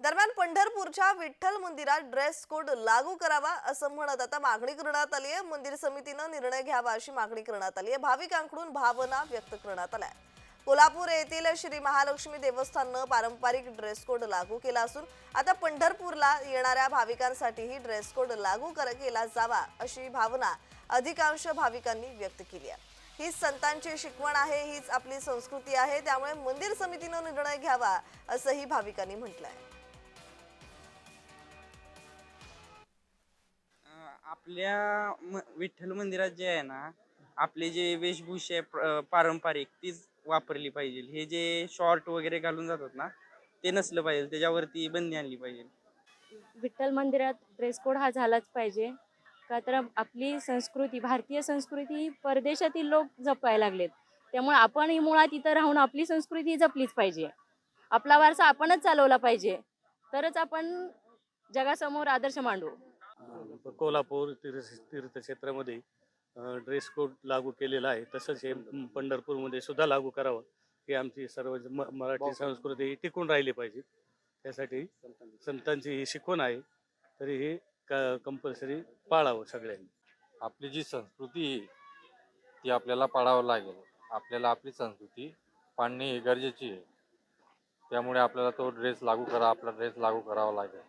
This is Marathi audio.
दरम्यान पंढरपूरच्या विठ्ठल मंदिरात ड्रेस कोड लागू करावा असं म्हणत आता मागणी करण्यात आली आहे. मंदिर समितीनं निर्णय घ्यावा अशी मागणी करण्यात आली आहे. भाविकांकडून भावना व्यक्त करण्यात आल्या कोल्हापूर येथील श्री महालक्ष्मी देवस्थाननं पारंपरिक ड्रेस कोड लागू केला असून आता पंढरपूरला येणाऱ्या भाविकांसाठीही ड्रेस कोड लागू कर केला जावा अशी भावना अधिकांश भाविकांनी व्यक्त केली आहे. हीच संतांची शिकवण आहे हीच आपली संस्कृती आहे. त्यामुळे मंदिर समितीनं निर्णय घ्यावा असंही भाविकांनी म्हटलं आहे आपल्या म- विठ्ठल मंदिरात जे आहे ना आपले जे वेशभूषा आहे प्र- पारंपरिक तीच वापरली पाहिजे. हे जे शॉर्ट वगैरे घालून जातात ना ते नसलं पाहिजे. त्याच्यावरती बंदी आणली पाहिजे. विठ्ठल मंदिरात ड्रेस कोड हा झालाच पाहिजे. का तर आपली संस्कृती भारतीय संस्कृती ही परदेशातील लोक जपायला लागलेत. त्यामुळे आपणही मुळात इथं राहून आपली संस्कृती जपलीच पाहिजे. आपला वारसा आपणच चालवला पाहिजे. तरच आपण जगासमोर आदर्श मांडू. कोल्हापूर तीर्थ तीर्थक्षेत्रामध्ये ड्रेस कोड लागू केलेला आहे. तसंच हे पंढरपूरमध्ये सुद्धा लागू करावं. ही आमची सर्व मराठी संस्कृती ही टिकून राहिली पाहिजे. त्यासाठी संतांची. ही शिकवण आहे. तरी हे कंपल्सरी पाळावं सगळ्यांनी. आपली जी संस्कृती आहे ती आपल्याला पाळावं लागेल. आपल्याला आपली संस्कृती पाळणे ही गरजेची आहे. त्यामुळे आपल्याला तो ड्रेस लागू करा आपला ड्रेस लागू करावा लागेल.